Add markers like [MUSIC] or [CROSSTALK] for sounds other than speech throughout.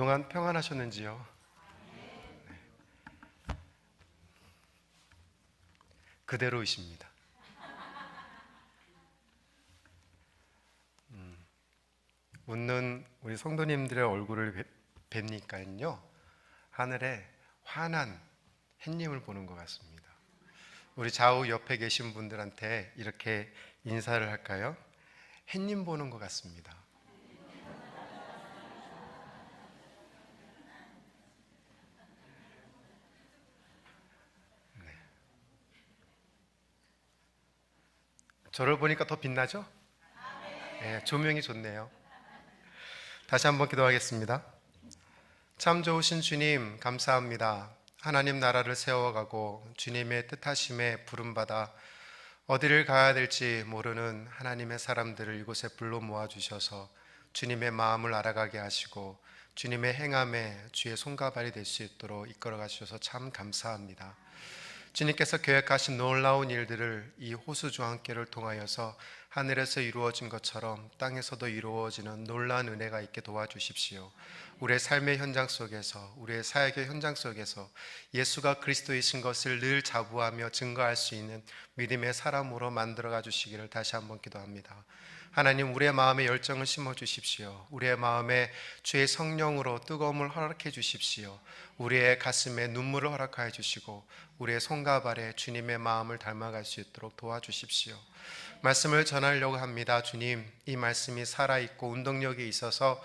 그동안 평안하셨는지요? 네. 그대로이십니다. 음, 웃는 우리 성도님들의 얼굴을 뵙니까요, 하늘에 환한 햇님을 보는 것 같습니다. 우리 좌우 옆에 계신 분들한테 이렇게 인사를 할까요? 햇님 보는 것 같습니다. 저를 보니까 더 빛나죠? 네, 조명이 좋네요. 다시 한번 기도하겠습니다. 참 좋으신 주님, 감사합니다. 하나님 나라를 세워가고 주님의 뜻하심에 부름받아 어디를 가야 될지 모르는 하나님의 사람들을 이곳에 불러 모아 주셔서 주님의 마음을 알아가게 하시고 주님의 행함에 주의 손가발이 될 수 있도록 이끌어 가셔서 참 감사합니다. 주님께서 계획하신 놀라운 일들을 이 호수주 함께를 통하여서 하늘에서 이루어진 것처럼 땅에서도 이루어지는 놀라운 은혜가 있게 도와주십시오. 우리의 삶의 현장 속에서 우리의 사역의 현장 속에서 예수가 그리스도이신 것을 늘 자부하며 증거할 수 있는 믿음의 사람으로 만들어가 주시기를 다시 한번 기도합니다. 하나님 우리의 마음에 열정을 심어 주십시오. 우리의 마음에 주의 성령으로 뜨거움을 허락해 주십시오. 우리의 가슴에 눈물을 허락하여 주시고 우리의 손과 발에 주님의 마음을 닮아갈 수 있도록 도와주십시오. 말씀을 전하려고 합니다. 주님, 이 말씀이 살아있고 운동력이 있어서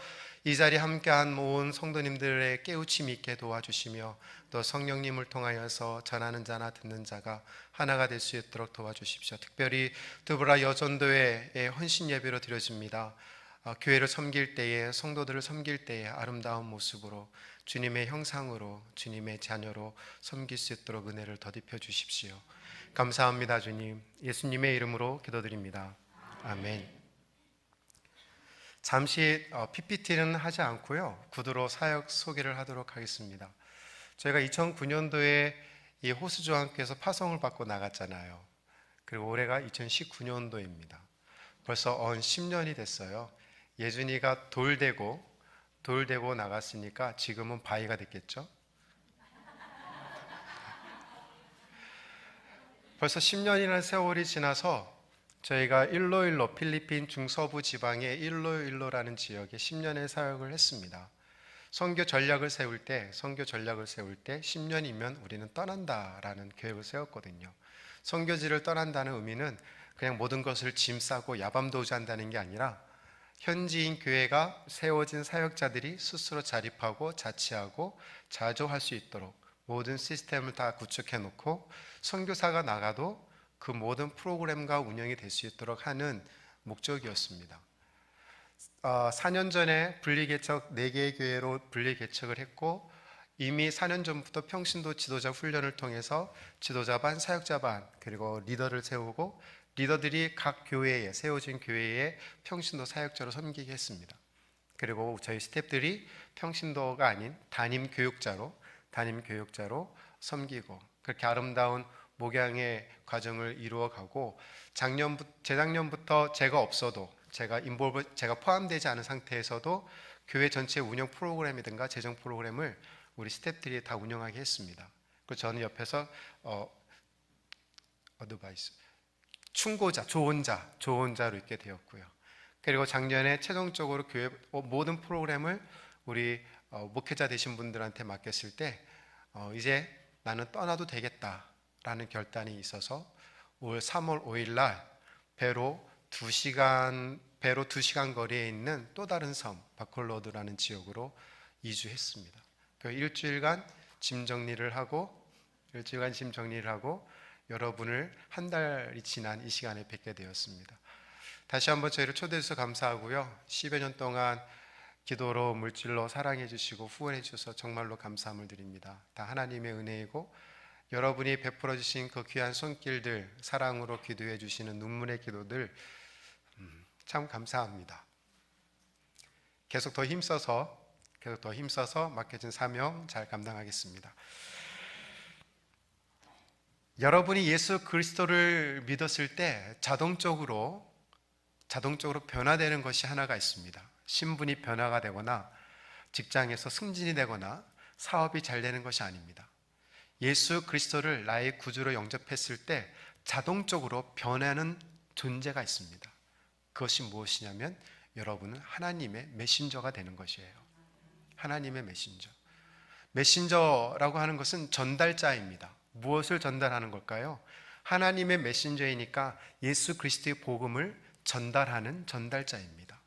이 자리에 함께한 모든 성도님들의 깨우침이 있게 도와주시며 또 성령님을 통하여서 전하는 자나 듣는 자가 하나가 될 수 있도록 도와주십시오. 특별히 드브라 여전도회의 헌신 예배로 드려집니다. 어, 교회를 섬길 때에 성도들을 섬길 때에 아름다운 모습으로 주님의 형상으로 주님의 자녀로 섬길 수 있도록 은혜를 더딥혀 주십시오. 감사합니다, 주님. 예수님의 이름으로 기도드립니다. 아멘. 잠시 PPT는 어, 하지 않고요. 구두로 사역 소개를 하도록 하겠습니다. 저희가 2009년도에 이 호수조항께서 파송을 받고 나갔잖아요. 그리고 올해가 2019년도입니다. 벌써 언 10년이 됐어요. 예준이가 돌대고 돌대고 나갔으니까 지금은 바위가 됐겠죠? 벌써 10년이라는 세월이 지나서 저희가 일로일로 필리핀 중서부 지방의 일로일로라는 지역에 10년의 사역을 했습니다. 선교 전략을 세울 때, 선교 전략을 세울 때 10년이면 우리는 떠난다라는 계획을 세웠거든요. 선교지를 떠난다는 의미는 그냥 모든 것을 짐 싸고 야밤도주한다는 게 아니라 현지인 교회가 세워진 사역자들이 스스로 자립하고 자치하고 자조할 수 있도록 모든 시스템을 다 구축해 놓고 선교사가 나가도 그 모든 프로그램과 운영이 될 수 있도록 하는 목적이었습니다. 어, 4년 전에 분리개척 4개의 교회로 분리개척을 했고 이미 4년 전부터 평신도 지도자 훈련을 통해서 지도자 반, 사역자 반 그리고 리더를 세우고 리더들이 각 교회에 세워진 교회에 평신도 사역자로 섬기게 했습니다. 그리고 저희 스탭들이 평신도가 아닌 담임 교육자로 담임 교육자로 섬기고 그렇게 아름다운 목양의 과정을 이루어가고 작년 재작년부터 제가 없어도 제가 인볼브 제가 포함되지 않은 상태에서도 교회 전체 운영 프로그램이든가 재정 프로그램을 우리 스태프들이 다 운영하게 했습니다. 그 저는 옆에서 어 어드바이스 충고자, 좋은 자, 좋은 자로 있게 되었고요. 그리고 작년에 최종적으로 교회 어, 모든 프로그램을 우리 어, 목회자 되신 분들한테 맡겼을 때 어, 이제 나는 떠나도 되겠다 라는 결단이 있어서 올 3월 5일 날 배로 2시간 배로 2시간 거리에 있는 또 다른 섬 바콜로드라는 지역으로 이주했습니다. 그 일주일간 짐 정리를 하고 일주일간 짐 정리를 하고 여러분을 한 달이 지난 이 시간에 뵙게 되었습니다. 다시 한번 저희를 초대해서 감사하고요. 10여 년 동안 기도로 물질로 사랑해 주시고 후원해 주셔서 정말로 감사함을 드립니다. 다 하나님의 은혜이고 여러분이 베풀어 주신 그 귀한 손길들 사랑으로 기도해 주시는 눈물의 기도들 참 감사합니다. 계속 더 힘써서 계속 더 힘써서 맡겨진 사명 잘 감당하겠습니다. 여러분이 예수 그리스도를 믿었을 때 자동적으로 자동적으로 변화되는 것이 하나가 있습니다. 신분이 변화가 되거나 직장에서 승진이 되거나 사업이 잘 되는 것이 아닙니다. 예수 그리스도를 나의 구주로 영접했을 때 자동적으로 변하는 존재가 있습니다. 그것이 무엇이냐면 여러분은 하나님의 메신저가 되는 것이에요. 하나님의 메신저. 메신저라고 하는 것은 전달자입니다. 무엇을 전달하는 걸까요? 하나님의 메신저이니까 예수 그리스도의 복음을 전달하는 전달자입니다.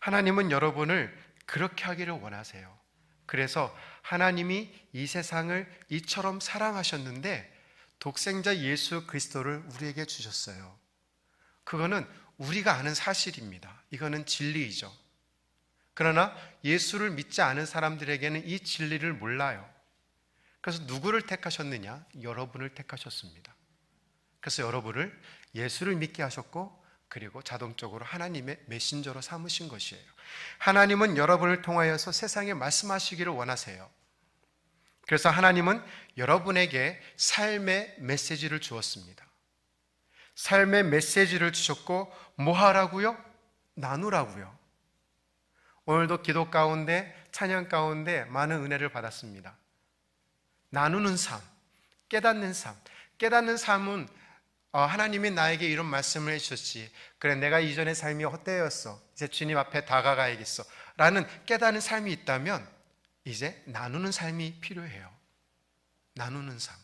하나님은 여러분을 그렇게 하기를 원하세요. 그래서 하나님이 이 세상을 이처럼 사랑하셨는데 독생자 예수 그리스도를 우리에게 주셨어요. 그거는 우리가 아는 사실입니다. 이거는 진리이죠. 그러나 예수를 믿지 않은 사람들에게는 이 진리를 몰라요. 그래서 누구를 택하셨느냐? 여러분을 택하셨습니다. 그래서 여러분을 예수를 믿게 하셨고 그리고 자동적으로 하나님의 메신저로 삼으신 것이에요. 하나님은 여러분을 통하여서 세상에 말씀하시기를 원하세요. 그래서 하나님은 여러분에게 삶의 메시지를 주었습니다. 삶의 메시지를 주셨고 뭐 하라고요? 나누라고요. 오늘도 기도 가운데 찬양 가운데 많은 은혜를 받았습니다. 나누는 삶, 깨닫는 삶. 깨닫는 삶은 어, 하나님이 나에게 이런 말씀을 해주셨지. 그래, 내가 이전의 삶이 헛되었어. 이제 주님 앞에 다가가야겠어. 라는 깨닫는 삶이 있다면 이제 나누는 삶이 필요해요. 나누는 삶.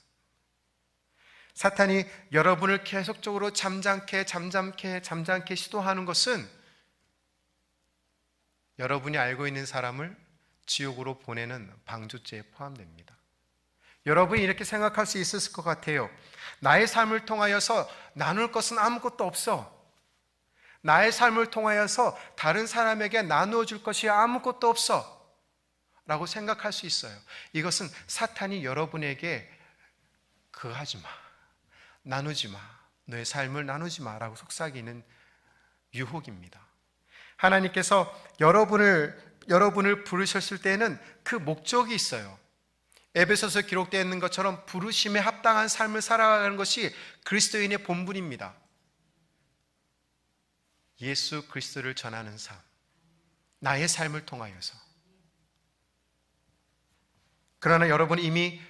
사탄이 여러분을 계속적으로 잠잠케, 잠잠케, 잠잠케 시도하는 것은 여러분이 알고 있는 사람을 지옥으로 보내는 방조죄에 포함됩니다. 여러분이 이렇게 생각할 수 있었을 것 같아요. 나의 삶을 통하여서 나눌 것은 아무것도 없어. 나의 삶을 통하여서 다른 사람에게 나누어 줄 것이 아무것도 없어. 라고 생각할 수 있어요. 이것은 사탄이 여러분에게 그 하지 마. 나누지 마. 너의 삶을 나누지 마 라고 속삭이는 유혹입니다. 하나님께서 여러분을 여러분을 부르셨을 때는 그 목적이 있어요. 에베소서 기록되어 있는 것처럼 부르심에 합당한 삶을 살아가는 것이 그리스도인의 본분입니다. 예수 그리스도를 전하는 삶. 나의 삶을 통하여서. 그러나 여러분 이미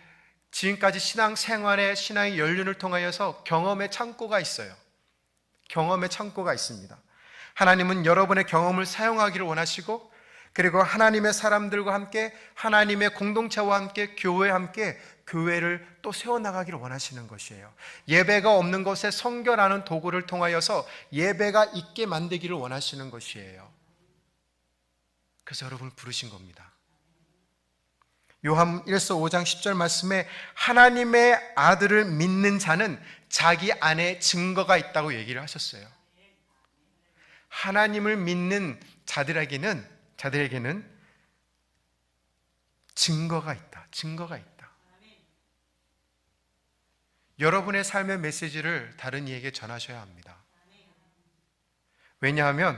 지금까지 신앙 생활의 신앙의 연륜을 통하여서 경험의 창고가 있어요. 경험의 창고가 있습니다. 하나님은 여러분의 경험을 사용하기를 원하시고 그리고 하나님의 사람들과 함께 하나님의 공동체와 함께 교회와 함께 교회를 또 세워나가기를 원하시는 것이에요. 예배가 없는 곳에 성결하는 도구를 통하여서 예배가 있게 만들기를 원하시는 것이에요. 그래서 여러분을 부르신 겁니다. 요한 1서 5장 10절 말씀에 하나님의 아들을 믿는 자는 자기 안에 증거가 있다고 얘기를 하셨어요. 하나님을 믿는 자들에게는 자들에게는 증거가 있다. 증거가 있다. 여러분의 삶의 메시지를 다른 이에게 전하셔야 합니다. 왜냐하면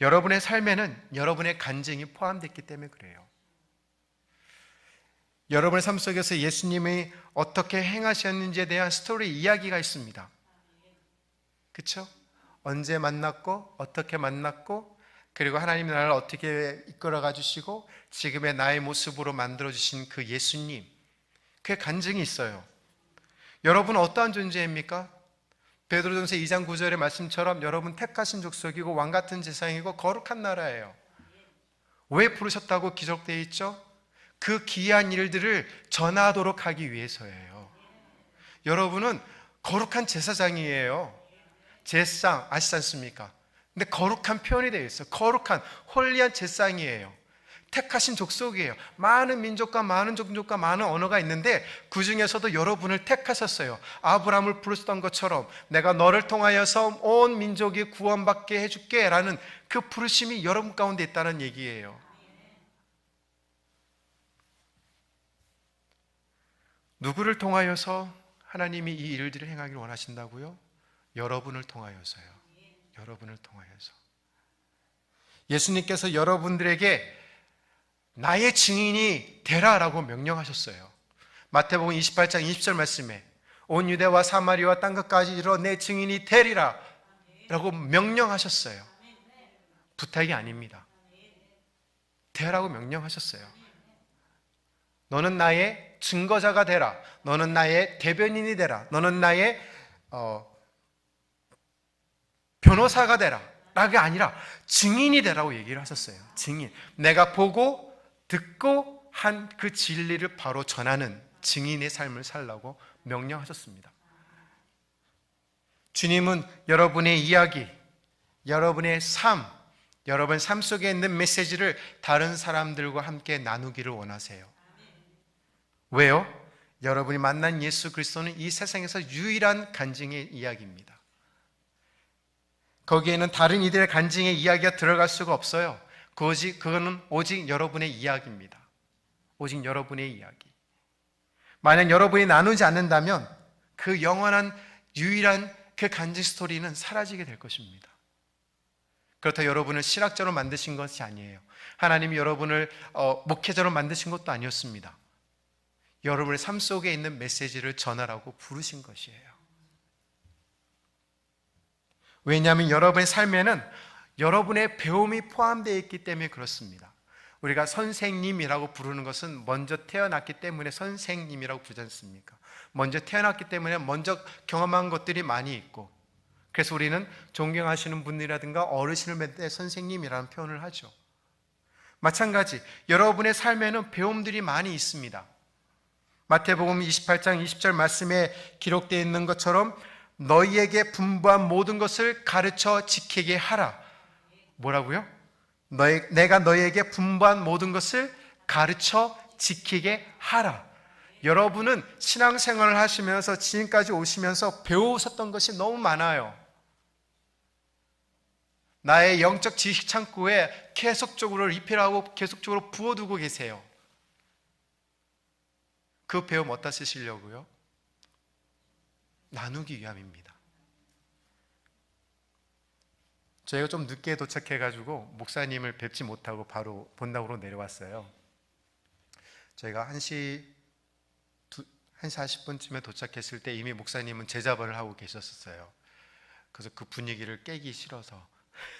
여러분의 삶에는 여러분의 간증이 포함됐기 때문에 그래요. 여러분의 삶 속에서 예수님이 어떻게 행하셨는지에 대한 스토리 이야기가 있습니다. 그렇죠? 언제 만났고 어떻게 만났고 그리고 하나님이 나를 어떻게 이끌어가 주시고 지금의 나의 모습으로 만들어 주신 그 예수님 그의 간증이 있어요. 여러분 어떠한 존재입니까? 베드로전서 2장 9절의 말씀처럼 여러분 택하신 족속이고 왕 같은 재상이고 거룩한 나라예요. 왜 부르셨다고 기록되어 있죠? 그 기이한 일들을 전하도록 하기 위해서예요. 여러분은 거룩한 제사장이에요. 제상 아시지 않습니까? 근데 거룩한 표현이 되어 있어요. 거룩한 홀리한 제상이에요. 택하신 족속이에요. 많은 민족과 많은 종족과 많은 언어가 있는데 그 중에서도 여러분을 택하셨어요. 아브라함을 부르셨던 것처럼 내가 너를 통하여서 온 민족이 구원받게 해줄게라는 그 부르심이 여러분 가운데 있다는 얘기예요. 누구를 통하여서 하나님이 이 일들을 행하기를 원하신다고요? 여러분을 통하여서요. 여러분을 통하여서. 예수님께서 여러분들에게 나의 증인이 되라라고 명령하셨어요. 마태복음 28장 20절 말씀에 온 유대와 사마리와 땅 끝까지 이르러 내 증인이 되리라 라고 명령하셨어요. 부탁이 아닙니다. 되라고 명령하셨어요. 너는 나의 증거자가 되라. 너는 나의 대변인이 되라. 너는 나의 어, 변호사가 되라. 라가 아니라 증인이 되라고 얘기를 하셨어요. 증인. 내가 보고 듣고 한 그 진리를 바로 전하는 증인의 삶을 살라고 명령하셨습니다. 주님은 여러분의 이야기, 여러분의 삶, 여러분 삶 속에 있는 메시지를 다른 사람들과 함께 나누기를 원하세요. 왜요? 여러분이 만난 예수 그리스도는 이 세상에서 유일한 간증의 이야기입니다. 거기에는 다른 이들의 간증의 이야기가 들어갈 수가 없어요. 그것이, 그거는 오직 여러분의 이야기입니다. 오직 여러분의 이야기. 만약 여러분이 나누지 않는다면 그 영원한 유일한 그 간증 스토리는 사라지게 될 것입니다. 그렇다 여러분을 실학자로 만드신 것이 아니에요. 하나님이 여러분을 어, 목회자로 만드신 것도 아니었습니다. 여러분의 삶 속에 있는 메시지를 전하라고 부르신 것이에요. 왜냐하면 여러분의 삶에는 여러분의 배움이 포함되어 있기 때문에 그렇습니다. 우리가 선생님이라고 부르는 것은 먼저 태어났기 때문에 선생님이라고 부르지 않습니까? 먼저 태어났기 때문에 먼저 경험한 것들이 많이 있고 그래서 우리는 존경하시는 분이라든가 어르신을 맺때 선생님이라는 표현을 하죠. 마찬가지 여러분의 삶에는 배움들이 많이 있습니다. 마태복음 28장 20절 말씀에 기록되어 있는 것처럼 너희에게 분부한 모든 것을 가르쳐 지키게 하라. 뭐라고요? 너희, 내가 너희에게 분부한 모든 것을 가르쳐 지키게 하라. 여러분은 신앙생활을 하시면서 지금까지 오시면서 배우셨던 것이 너무 많아요. 나의 영적 지식 창고에 계속적으로 리필하고 계속적으로 부어두고 계세요. 그 배움 어디다 쓰시려고요? 나누기 위함입니다. 저희가 좀 늦게 도착해가지고 목사님을 뵙지 못하고 바로 본당으로 내려왔어요. 저희가 1시, 1시 40분쯤에 도착했을 때 이미 목사님은 제자반을 하고 계셨었어요. 그래서 그 분위기를 깨기 싫어서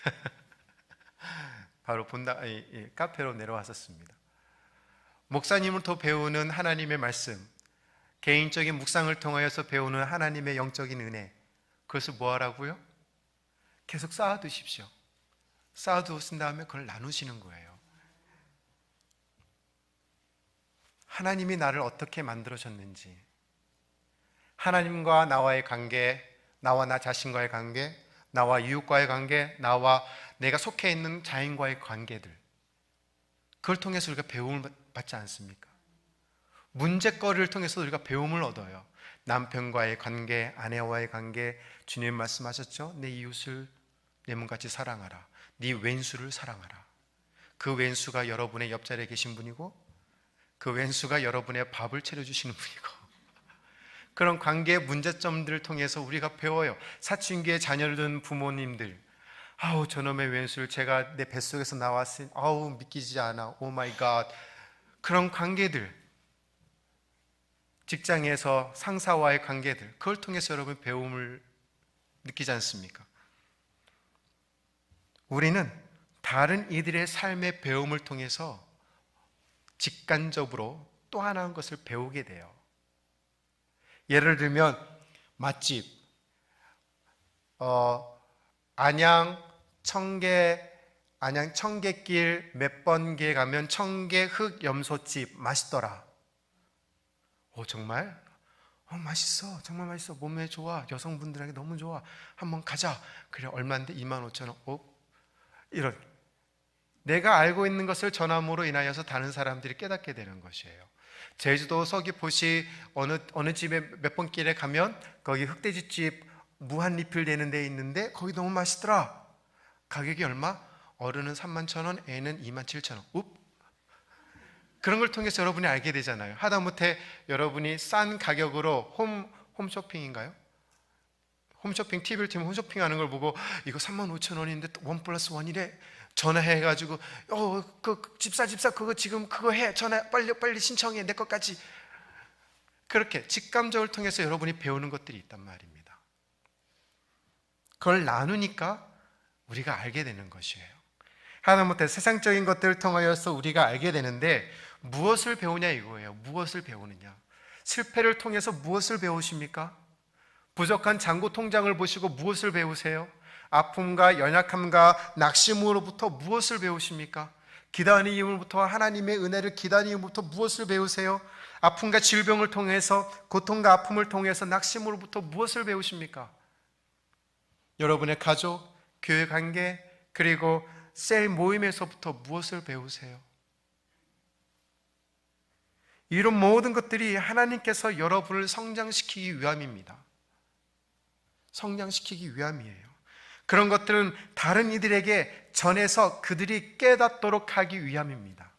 [LAUGHS] 바로 본당, 아니, 카페로 내려왔었습니다. 목사님을 더 배우는 하나님의 말씀, 개인적인 묵상을 통하여서 배우는 하나님의 영적인 은혜, 그것을 뭐 하라고요? 계속 쌓아두십시오. 쌓아두신 다음에 그걸 나누시는 거예요. 하나님이 나를 어떻게 만들어졌는지, 하나님과 나와의 관계, 나와 나 자신과의 관계, 나와 이웃과의 관계, 나와 내가 속해 있는 자인과의 관계들, 그걸 통해서 우리가 배움을 받지 않습니까? 문제거리를 통해서 우리가 배움을 얻어요. 남편과의 관계, 아내와의 관계, 주님 말씀하셨죠? 내 이웃을 내 몸같이 사랑하라. 네 왼수를 사랑하라. 그 왼수가 여러분의 옆자리에 계신 분이고 그 왼수가 여러분의 밥을 차려주시는 분이고 [LAUGHS] 그런 관계의 문제점들을 통해서 우리가 배워요. 사춘기에 자녀를 둔 부모님들 아우 저놈의 왼수를 제가 내 뱃속에서 나왔으니 아우 믿기지 않아. 오 마이 갓. 그런 관계들 직장에서 상사와의 관계들 그걸 통해서 여러분 배움을 느끼지 않습니까? 우리는 다른 이들의 삶의 배움을 통해서 직관적으로 또 하나의 것을 배우게 돼요. 예를 들면 맛집, 어, 안양 청계 안양 청계길 몇 번개 가면 청계 흑 염소집 맛있더라. 오 정말? 어 맛있어 정말 맛있어 몸에 좋아 여성분들에게 너무 좋아 한번 가자 그래 얼마인데 2만 5천 원 어? 이런 내가 알고 있는 것을 전함으로 인하여서 다른 사람들이 깨닫게 되는 것이에요 제주도 서귀포시 어느 어느 집에 몇 번 길에 가면 거기 흑돼지집 무한 리필 되는 데 있는데 거기 너무 맛있더라 가격이 얼마? 어른은 3만 천 원, 애는 2만 7천 원. 웁. 그런 걸 통해서 여러분이 알게 되잖아요. 하다못해 여러분이 싼 가격으로 홈 홈쇼핑인가요? 홈쇼핑 TV를 틀면 홈쇼핑 하는 걸 보고 이거 3만 5천 원인데 원 플러스 원이래 전화해가지고 어 그 집사 집사 그거 지금 그거 해 전화 빨리 빨리 신청해 내 것까지 그렇게 직감적을 통해서 여러분이 배우는 것들이 있단 말입니다. 그걸 나누니까 우리가 알게 되는 것이에요. 하다못해 세상적인 것들을 통하여서 우리가 알게 되는데 무엇을 배우냐 이거예요. 무엇을 배우느냐. 실패를 통해서 무엇을 배우십니까? 부족한 잔고 통장을 보시고 무엇을 배우세요? 아픔과 연약함과 낙심으로부터 무엇을 배우십니까? 기다림으로부터 하나님의 은혜를 기다림으로부터 무엇을 배우세요? 아픔과 질병을 통해서 고통과 아픔을 통해서 낙심으로부터 무엇을 배우십니까? 여러분의 가족, 교회 관계, 그리고 셀 모임에서부터 무엇을 배우세요? 이런 모든 것들이 하나님께서 여러분을 성장시키기 위함입니다. 성장시키기 위함이에요. 그런 것들은 다른 이들에게 전해서 그들이 깨닫도록 하기 위함입니다.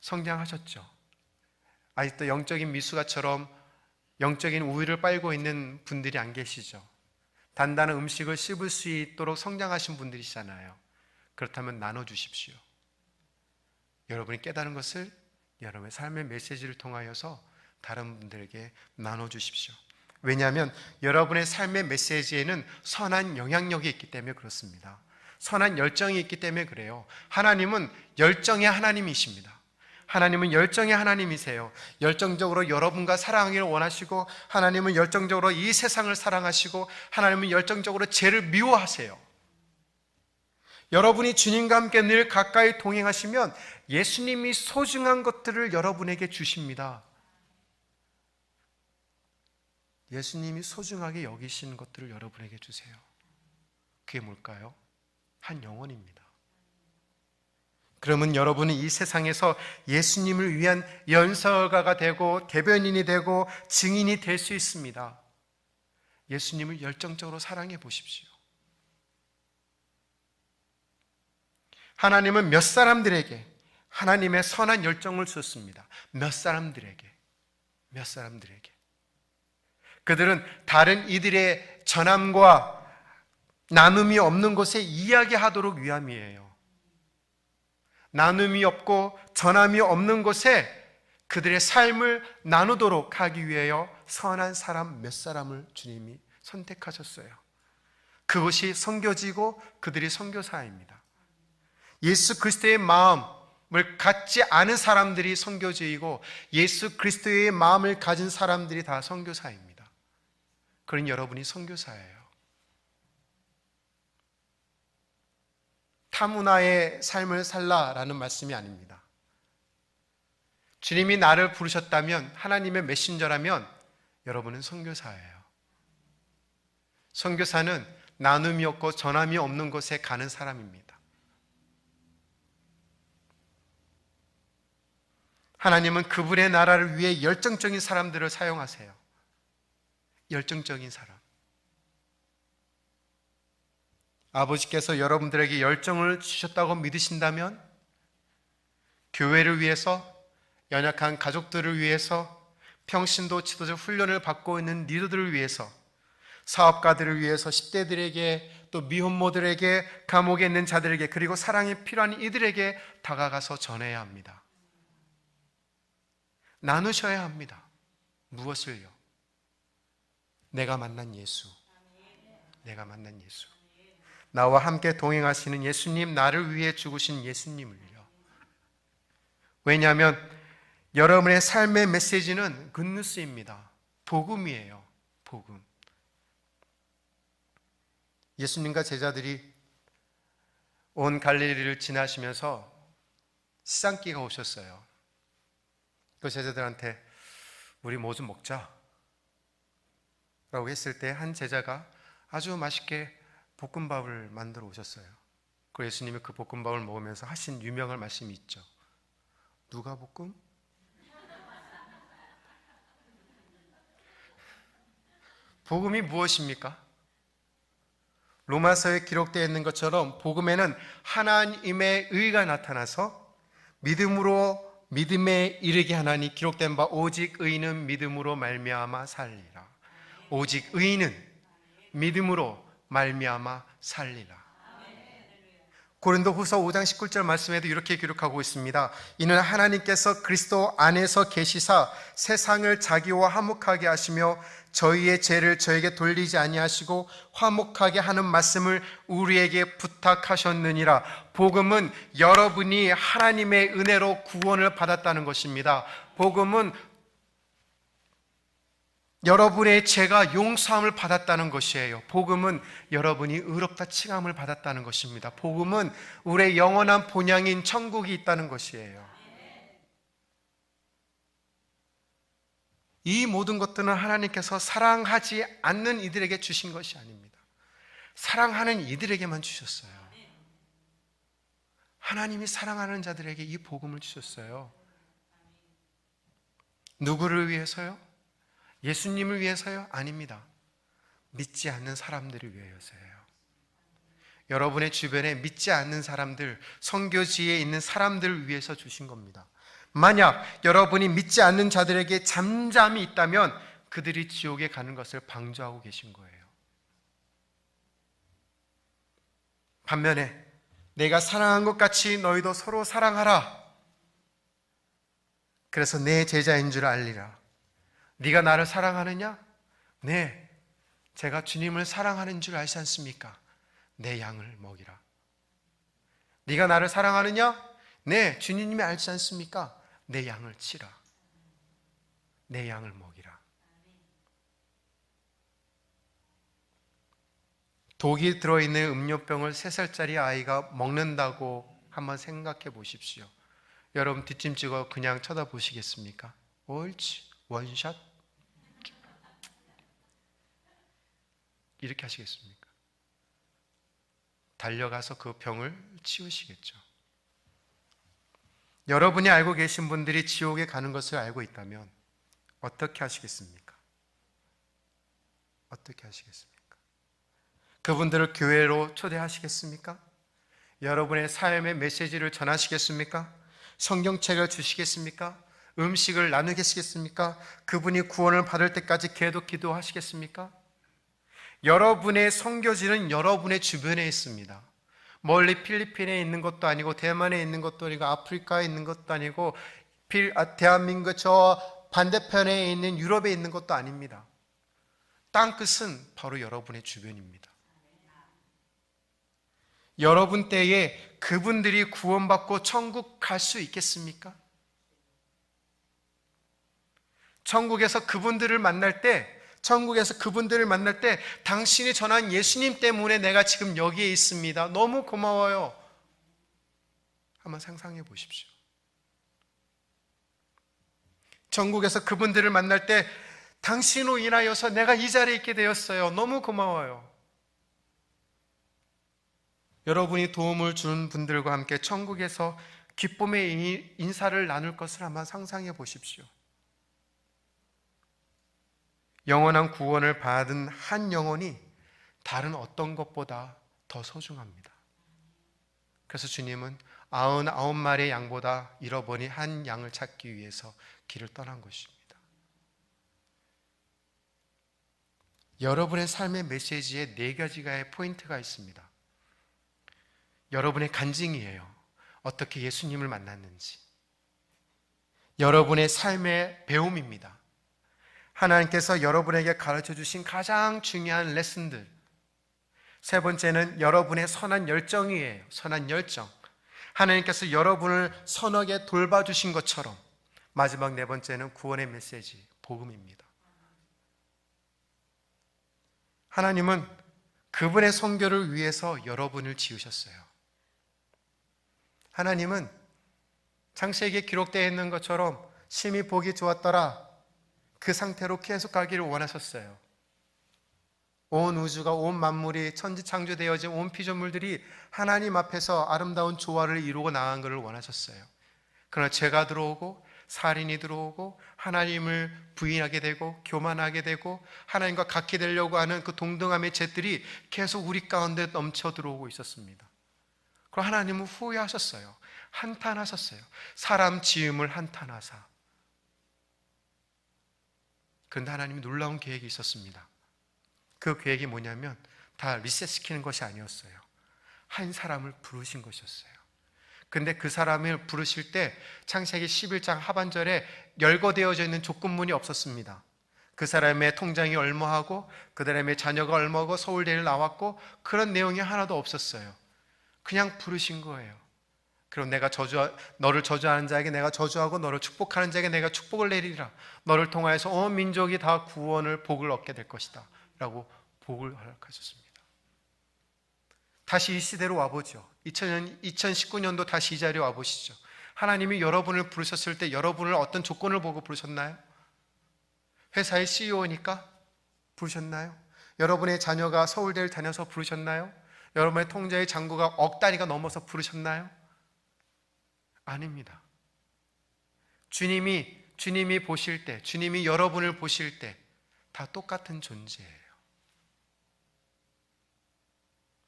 성장하셨죠? 아직도 영적인 미숙아처럼 영적인 우위를 빨고 있는 분들이 안 계시죠? 단단한 음식을 씹을 수 있도록 성장하신 분들이시잖아요. 그렇다면 나눠주십시오. 여러분이 깨달은 것을 여러분의 삶의 메시지를 통하여서 다른 분들에게 나눠주십시오. 왜냐하면 여러분의 삶의 메시지에는 선한 영향력이 있기 때문에 그렇습니다. 선한 열정이 있기 때문에 그래요. 하나님은 열정의 하나님이십니다. 하나님은 열정의 하나님이세요. 열정적으로 여러분과 사랑하기를 원하시고 하나님은 열정적으로 이 세상을 사랑하시고 하나님은 열정적으로 죄를 미워하세요. 여러분이 주님과 함께 늘 가까이 동행하시면 예수님이 소중한 것들을 여러분에게 주십니다. 예수님이 소중하게 여기시는 것들을 여러분에게 주세요. 그게 뭘까요? 한 영혼입니다. 그러면 여러분은 이 세상에서 예수님을 위한 연설가가 되고 대변인이 되고 증인이 될 수 있습니다. 예수님을 열정적으로 사랑해 보십시오. 하나님은 몇 사람들에게 하나님의 선한 열정을 줬습니다. 몇 사람들에게. 몇 사람들에게. 그들은 다른 이들의 전함과 나눔이 없는 곳에 이야기하도록 위함이에요. 나눔이 없고 전함이 없는 곳에 그들의 삶을 나누도록 하기 위하여 선한 사람 몇 사람을 주님이 선택하셨어요. 그것이 선교지고 그들이 선교사입니다. 예수 그리스도의 마음을 갖지 않은 사람들이 선교지이고 예수 그리스도의 마음을 가진 사람들이 다 선교사입니다. 그런 여러분이 선교사예요. 타문화의 삶을 살라라는 말씀이 아닙니다. 주님이 나를 부르셨다면 하나님의 메신저라면 여러분은 선교사예요. 선교사는 나눔이 없고 전함이 없는 곳에 가는 사람입니다. 하나님은 그분의 나라를 위해 열정적인 사람들을 사용하세요. 열정적인 사람. 아버지께서 여러분들에게 열정을 주셨다고 믿으신다면 교회를 위해서 연약한 가족들을 위해서 평신도 지도자 훈련을 받고 있는 리더들을 위해서 사업가들을 위해서 10대들에게 또 미혼모들에게 감옥에 있는 자들에게 그리고 사랑이 필요한 이들에게 다가가서 전해야 합니다. 나누셔야 합니다. 무엇을요? 내가 만난 예수. 내가 만난 예수. 나와 함께 동행하시는 예수님, 나를 위해 죽으신 예수님을요. 왜냐하면 여러분의 삶의 메시지는 굿뉴스입니다. 복음이에요. 복음. 예수님과 제자들이 온 갈릴리를 지나시면서 시장기가 오셨어요. 그 제자들한테 우리 뭐 좀 먹자. 라고 했을 때 한 제자가 아주 맛있게 볶음밥을 만들어 오셨어요. 그 예수님이 그 볶음밥을 먹으면서 하신 유명한 말씀이 있죠. 누가 볶음? [LAUGHS] 복음이 무엇입니까? 로마서에 기록되어 있는 것처럼 복음에는 하나님의 의가 나타나서 믿음으로 믿음에 이르게 하나니 기록된 바 오직 의는 믿음으로 말미암아 살리라. 오직 의는 믿음으로 말미암아 살리라. 고린도 후서 5장 19절 말씀에도 이렇게 기록하고 있습니다. 이는 하나님께서 그리스도 안에서 계시사 세상을 자기와 화목하게 하시며 저희의 죄를 저에게 돌리지 아니하시고 화목하게 하는 말씀을 우리에게 부탁하셨느니라. 복음은 여러분이 하나님의 은혜로 구원을 받았다는 것입니다. 복음은 여러분의 죄가 용서함을 받았다는 것이에요. 복음은 여러분이 의롭다 칭함을 받았다는 것입니다. 복음은 우리의 영원한 본향인 천국이 있다는 것이에요. 이 모든 것들은 하나님께서 사랑하지 않는 이들에게 주신 것이 아닙니다. 사랑하는 이들에게만 주셨어요. 하나님이 사랑하는 자들에게 이 복음을 주셨어요. 누구를 위해서요? 예수님을 위해서요? 아닙니다. 믿지 않는 사람들을 위해서예요. 여러분의 주변에 믿지 않는 사람들, 성교지에 있는 사람들을 위해서 주신 겁니다. 만약 여러분이 믿지 않는 자들에게 잠잠이 있다면 그들이 지옥에 가는 것을 방조하고 계신 거예요. 반면에 내가 사랑한 것 같이 너희도 서로 사랑하라. 그래서 내 제자인 줄 알리라. 네가 나를 사랑하느냐? 네. 제가 주님을 사랑하는 줄 알지 않습니까? 내 양을 먹이라. 네가 나를 사랑하느냐? 네, 주님이 알지 않습니까? 내 양을 치라. 내 양을 먹이라. 독이 들어있는 음료병을 3살짜리 아이가 먹는다고 한번 생각해 보십시오. 여러분 뒷짐 찍어 그냥 쳐다보시겠습니까? 옳지. 원샷. 이렇게 하시겠습니까? 달려가서 그 병을 치우시겠죠. 여러분이 알고 계신 분들이 지옥에 가는 것을 알고 있다면 어떻게 하시겠습니까? 어떻게 하시겠습니까? 그분들을 교회로 초대하시겠습니까? 여러분의 삶의 메시지를 전하시겠습니까? 성경책을 주시겠습니까? 음식을 나누겠습니까? 그분이 구원을 받을 때까지 계속 기도하시겠습니까? 여러분의 선교지는 여러분의 주변에 있습니다. 멀리 필리핀에 있는 것도 아니고 대만에 있는 것도 아니고 아프리카에 있는 것도 아니고 필, 아, 대한민국 저 반대편에 있는 유럽에 있는 것도 아닙니다. 땅 끝은 바로 여러분의 주변입니다. 여러분 때에 그분들이 구원받고 천국 갈 수 있겠습니까? 천국에서 그분들을 만날 때 천국에서 그분들을 만날 때 당신이 전한 예수님 때문에 내가 지금 여기에 있습니다. 너무 고마워요. 한번 상상해 보십시오. 천국에서 그분들을 만날 때 당신으로 인하여서 내가 이 자리에 있게 되었어요. 너무 고마워요. 여러분이 도움을 준 분들과 함께 천국에서 기쁨의 인사를 나눌 것을 한번 상상해 보십시오. 영원한 구원을 받은 한 영혼이 다른 어떤 것보다 더 소중합니다. 그래서 주님은 아흔 아홉 마리의 양보다 잃어버린 한 양을 찾기 위해서 길을 떠난 것입니다. 여러분의 삶의 메시지에 네 가지가의 포인트가 있습니다. 여러분의 간증이에요. 어떻게 예수님을 만났는지. 여러분의 삶의 배움입니다. 하나님께서 여러분에게 가르쳐 주신 가장 중요한 레슨들. 세 번째는 여러분의 선한 열정이에요. 선한 열정. 하나님께서 여러분을 선하게 돌봐주신 것처럼 마지막 네 번째는 구원의 메시지, 복음입니다. 하나님은 그분의 성교를 위해서 여러분을 지으셨어요. 하나님은 창세기에 기록되어 있는 것처럼 심히 보기 좋았더라. 그 상태로 계속 가기를 원하셨어요. 온 우주가 온 만물이 천지 창조되어진 온 피조물들이 하나님 앞에서 아름다운 조화를 이루고 나간 것을 원하셨어요. 그러나 죄가 들어오고 살인이 들어오고 하나님을 부인하게 되고 교만하게 되고 하나님과 같게 되려고 하는 그 동등함의 죄들이 계속 우리 가운데 넘쳐 들어오고 있었습니다. 그럼 하나님은 후회하셨어요. 한탄하셨어요. 사람 지음을 한탄하사 그런데 하나님이 놀라운 계획이 있었습니다. 그 계획이 뭐냐면 다 리셋시키는 것이 아니었어요. 한 사람을 부르신 것이었어요. 근데 그 사람을 부르실 때 창세기 11장 하반절에 열거되어져 있는 조건문이 없었습니다. 그 사람의 통장이 얼마하고 그 사람의 자녀가 얼마고 서울대를 나왔고 그런 내용이 하나도 없었어요. 그냥 부르신 거예요. 그럼 내가 저주 너를 저주하는 자에게 내가 저주하고 너를 축복하는 자에게 내가 축복을 내리리라. 너를 통하여서 온 민족이 다 구원을 복을 얻게 될 것이다라고 복을 허락하셨습니다. 다시 이 시대로 와보죠. 2000년, 2019년도 다시 이 자리에 와보시죠. 하나님이 여러분을 부르셨을 때 여러분을 어떤 조건을 보고 부르셨나요? 회사의 CEO니까 부르셨나요? 여러분의 자녀가 서울대를 다녀서 부르셨나요? 여러분의 통장의 잔고가 억 단위가 넘어서 부르셨나요? 아닙니다. 주님이 주님이 보실 때, 주님이 여러분을 보실 때 다 똑같은 존재예요.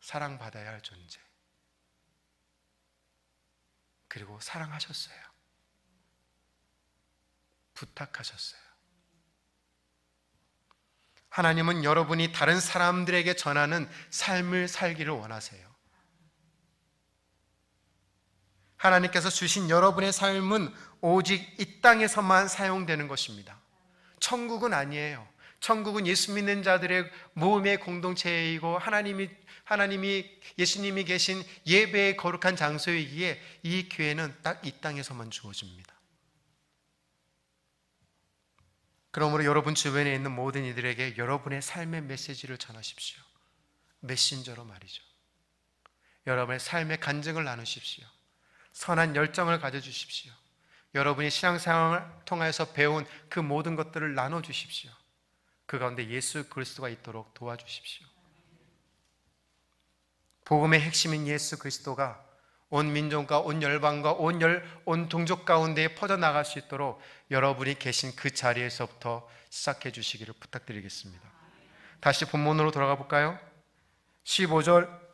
사랑받아야 할 존재. 그리고 사랑하셨어요. 부탁하셨어요. 하나님은 여러분이 다른 사람들에게 전하는 삶을 살기를 원하세요. 하나님께서 주신 여러분의 삶은 오직 이 땅에서만 사용되는 것입니다. 천국은 아니에요. 천국은 예수 믿는 자들의 모임의 공동체이고 하나님이 하나님이 예수님이 계신 예배의 거룩한 장소이기에 이 교회는 딱 이 땅에서만 주어집니다. 그러므로 여러분 주변에 있는 모든 이들에게 여러분의 삶의 메시지를 전하십시오. 메신저로 말이죠. 여러분의 삶의 간증을 나누십시오. 선한 열정을 가져주십시오. 여러분이 신앙생활을 통해서 배운 그 모든 것들을 나눠주십시오. 그 가운데 예수 그리스도가 있도록 도와주십시오. 복음의 핵심인 예수 그리스도가 온 민족과 온 열방과 온, 열, 온 동족 가운데 퍼져나갈 수 있도록 여러분이 계신 그 자리에서부터 시작해 주시기를 부탁드리겠습니다. 다시 본문으로 돌아가 볼까요? 15절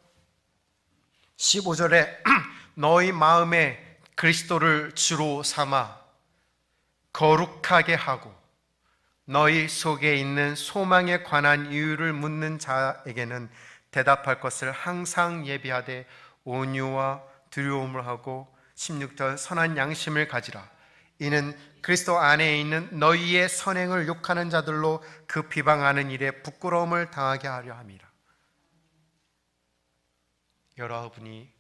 15절에 [CLEARS THROAT] 너희 마음에 그리스도를 주로 삼아 거룩하게 하고 너희 속에 있는 소망에 관한 이유를 묻는 자에게는 대답할 것을 항상 예비하되 온유와 두려움을 하고 16절 선한 양심을 가지라. 이는 그리스도 안에 있는 너희의 선행을 욕하는 자들로 그 비방하는 일에 부끄러움을 당하게 하려 함이라 여러분이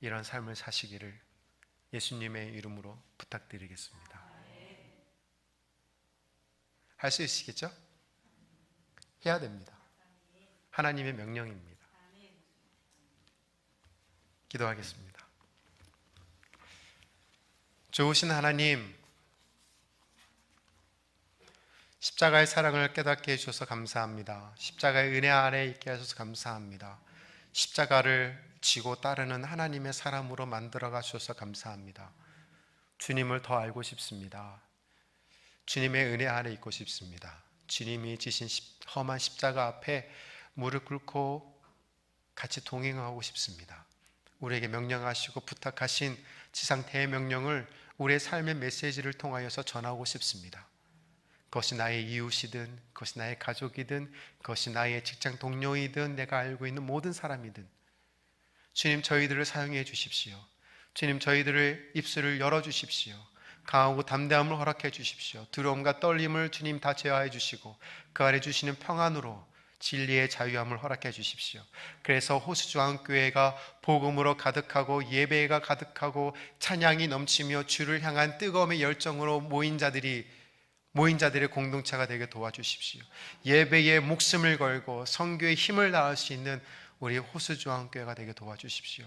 이런 삶을 사시기를 예수님의 이름으로 부탁드리겠습니다. 할 수 있으시겠죠? 해야 됩니다. 하나님의 명령입니다. 기도하겠습니다. 좋으신 하나님, 십자가의 사랑을 깨닫게 해주셔서 감사합니다. 십자가의 은혜 아래 있게 하셔서 감사합니다. 십자가를 지고 따르는 하나님의 사람으로 만들어 가셔서 감사합니다. 주님을 더 알고 싶습니다. 주님의 은혜 아래 있고 싶습니다. 주님이 지신 험한 십자가 앞에 무릎 꿇고 같이 동행하고 싶습니다. 우리에게 명령하시고 부탁하신 지상 대명령을 우리의 삶의 메시지를 통하여서 전하고 싶습니다. 그것이 나의 이웃이든, 그것이 나의 가족이든, 그것이 나의 직장 동료이든, 내가 알고 있는 모든 사람이든, 주님 저희들을 사용해 주십시오. 주님 저희들의 입술을 열어 주십시오. 강하고 담대함을 허락해 주십시오. 두려움과 떨림을 주님 다 제어해 주시고 그 아래 주시는 평안으로 진리의 자유함을 허락해 주십시오. 그래서 호수중앙교회가 복음으로 가득하고 예배가 가득하고 찬양이 넘치며 주를 향한 뜨거움의 열정으로 모인 자들이 모인 자들의 공동체가 되게 도와주십시오. 예배에 목숨을 걸고 성교에 힘을 다할 수 있는 우리 호수중앙교회가 되게 도와주십시오.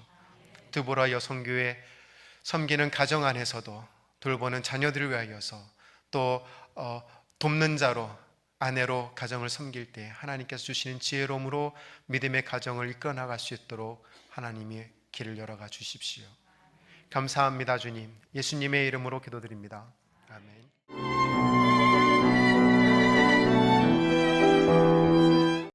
두보라 여성교회 섬기는 가정 안에서도 돌보는 자녀들을 위하여서 또 어, 돕는 자로 아내로 가정을 섬길 때 하나님께서 주시는 지혜로움으로 믿음의 가정을 이끌어 나갈 수 있도록 하나님이 길을 열어가 주십시오. 감사합니다, 주님. 예수님의 이름으로 기도드립니다. 아멘.